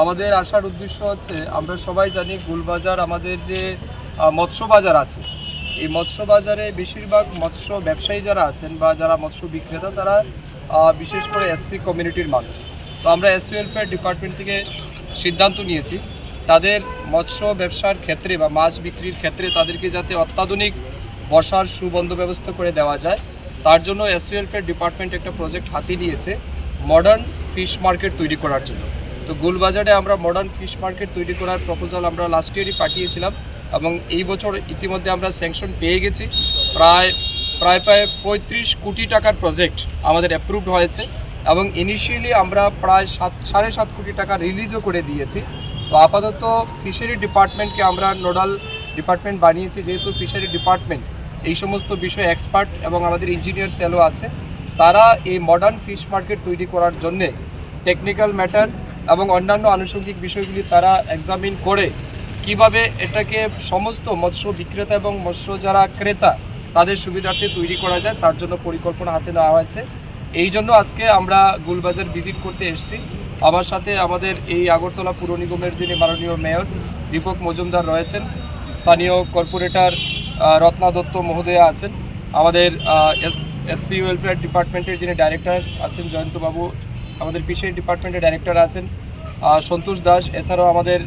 আমাদের আসার উদ্দেশ্য হচ্ছে, আমরা সবাই জানি গুলবাজার আমাদের যে মৎস্য বাজার আছে। এই মৎস্য বাজারে বেশিরভাগ মৎস্য ব্যবসায়ী যারা আছেন বা যারা মৎস্য বিক্রেতা, তারা বিশেষ করে এসসি কমিউনিটির মানুষ। তো আমরা এসসি ওয়েলফেয়ার ডিপার্টমেন্ট থেকে সিদ্ধান্ত নিয়েছি, তাদের মৎস্য ব্যবসার ক্ষেত্রে বা মাছ বিক্রির ক্ষেত্রে তাদেরকে যাতে অত্যাধুনিক বসার সুবন্ধ ব্যবস্থা করে দেওয়া যায়। তার জন্য এসসি ওয়েলফেয়ার ডিপার্টমেন্ট একটা প্রজেক্ট হাতে নিয়েছে মডার্ন ফিশ মার্কেট তৈরি করার জন্য। তো গুলবাজারে আমরা মডার্ন ফিশ মার্কেট তৈরি করার প্রপোজাল আমরা লাস্ট ইয়ারই পাঠিয়েছিলাম এবং এই বছর ইতিমধ্যে আমরা স্যাংশন পেয়ে গেছি। প্রায় প্রায় প্রায় পঁয়ত্রিশ কোটি টাকার প্রজেক্ট আমাদের অ্যাপ্রুভড হয়েছে এবং ইনিশিয়ালি আমরা প্রায় সাত, সাড়ে সাত কোটি টাকা রিলিজও করে দিয়েছি। তো আপাতত ফিশারি ডিপার্টমেন্টকে আমরা নোডাল ডিপার্টমেন্ট বানিয়েছি, যেহেতু ফিশারি ডিপার্টমেন্ট এই সমস্ত বিষয়ে এক্সপার্ট এবং আমাদের ইঞ্জিনিয়ার সেলও আছে। তারা এই মডার্ন ফিশ মার্কেট তৈরি করার জন্যে টেকনিক্যাল ম্যাটার এবং অন্যান্য আনুষঙ্গিক বিষয়গুলি তারা এক্সামিন করে কীভাবে এটাকে সমস্ত মৎস্য বিক্রেতা এবং মৎস্য যারা ক্রেতা, তাদের সুবিধার্থে তৈরি করা যায়, তার জন্য পরিকল্পনা হাতে নেওয়া হয়েছে। এই জন্য আজকে আমরা গুলবাজার ভিজিট করতে এসেছি। আমার সাথে আমাদের এই আগরতলা পুর নিগমের যিনি মাননীয় মেয়র দীপক মজুমদার রয়েছেন। স্থানীয় কর্পোরেটর রত্না দত্ত মহোদয়া আছেন। আমাদের এস এসসি ওয়েলফেয়ার ডিপার্টমেন্টের যিনি ডাইরেক্টর আছেন, জয়ন্তবাবু, আমাদের ফিশারি ডিপার্টমেন্টের ডাইরেক্টর আছেন। সন্তোষ দাস, এছাড়াও আমাদের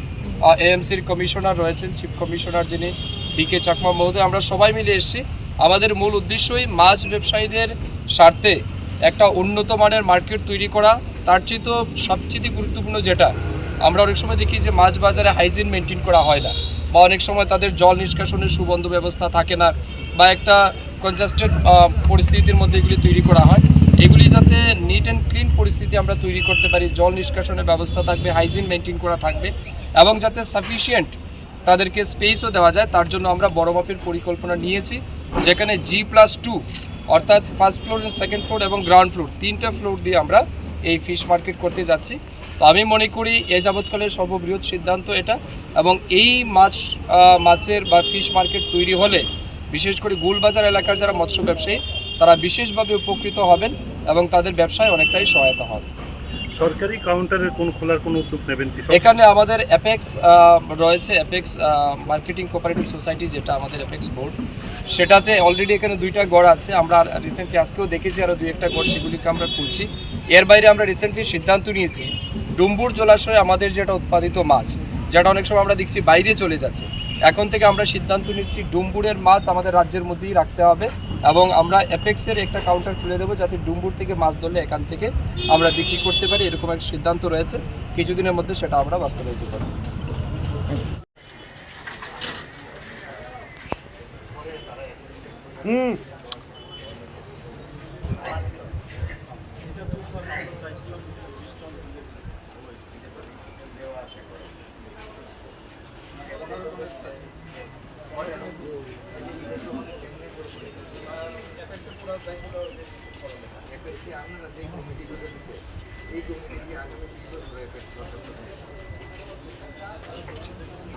এএমসির কমিশনার রয়েছেন চিফ কমিশনার যিনি ডিকে চাকমা মহোদয়। আমরা সবাই মিলে এসেছি। আমাদের মূল উদ্দেশ্যই মাছ ব্যবসায়ীদের স্বার্থে একটা উন্নত মানের মার্কেট তৈরি করা। তার চেয়ে তো সবচেয়ে গুরুত্বপূর্ণ যেটা, আমরা অনেক সময় দেখি যে মাছ বাজারে হাইজিন মেনটেন করা হয় না, বা অনেক সময় তাদের জল নিষ্কাশনের সুবন্ধ ব্যবস্থা থাকে না, বা একটা কনজাস্টেড পরিস্থিতির মধ্যে এগুলি তৈরি করা হয়। এগুলি যাতে নিট অ্যান্ড ক্লিন পরিস্থিতি আমরা তৈরি করতে পারি, জল নিষ্কাশনের ব্যবস্থা থাকবে হাইজিন মেনটেন করা থাকবে, এবং যাতে সাফিসিয়েন্ট তাদেরকে স্পেসও দেওয়া যায়, তার জন্য আমরা বড় মাপের পরিকল্পনা নিয়েছি, যেখানে জি প্লাস টু অর্থাৎ ফার্স্ট ফ্লোর সেকেন্ড ফ্লোর এবং গ্রাউন্ড ফ্লোর তিনটা ফ্লোর দিয়ে আমরা এই ফিশ মার্কেট করতে যাচ্ছি। তো আমি মনে করি এ যাবৎকালের সর্ববৃহৎ সিদ্ধান্ত এটা, এবং এই মাছ মাছের বা ফিশ মার্কেট তৈরি হলে, বিশেষ করে গুলবাজার এলাকার যারা মৎস্য ব্যবসায়ী, তারা বিশেষভাবে উপকৃত হবেন। এবং তাদের ব্যবসায় অনেকটাই সহায়তা হবে। সরকারি কাউন্টারের কোন খোলার কোনো উদ্যোগ নেবেন কি এখানে আমাদের অ্যাপেক্স রয়েছে অ্যাপেক্স মার্কেটিং কোঅপারেটিভ সোসাইটি যেটা আমাদের অ্যাপেক্স বোর্ড সেটাতে অলরেডি এখানে দুইটা গড় আছে। আমরা রিসেন্টলি আজকেও দেখেছি আরও দুই একটা গড় সেগুলিকে আমরা খুলছি। এর বাইরে আমরা রিসেন্টলি সিদ্ধান্ত নিয়েছি ডুম্বুর জলাশয়ে আমাদের যেটা উৎপাদিত মাছ যেটা অনেক সময় আমরা দেখছি বাইরে চলে যাচ্ছে। এখন থেকে আমরা সিদ্ধান্ত নিচ্ছি ডুম্বুরের মাছ আমাদের রাজ্যের মধ্যেই রাখতে হবে। এবং আমরা অ্যাপেক্সের একটা কাউন্টার খুলে দেবো যাতে ডুম্বুর থেকে মাছ ধরলে এখান থেকে আমরা বিক্রি করতে পারি, এরকম এক সিদ্ধান্ত রয়েছে। কিছুদিনের মধ্যে সেটা আমরা বাস্তবায়িত করব।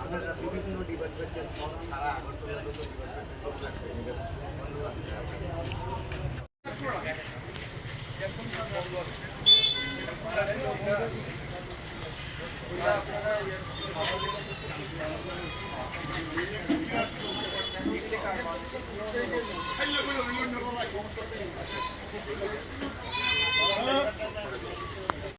আপনারা বিভিন্ন ডিপার্টমেন্টের সারা আগরতলা ডিপার্টমেন্টের Thank you.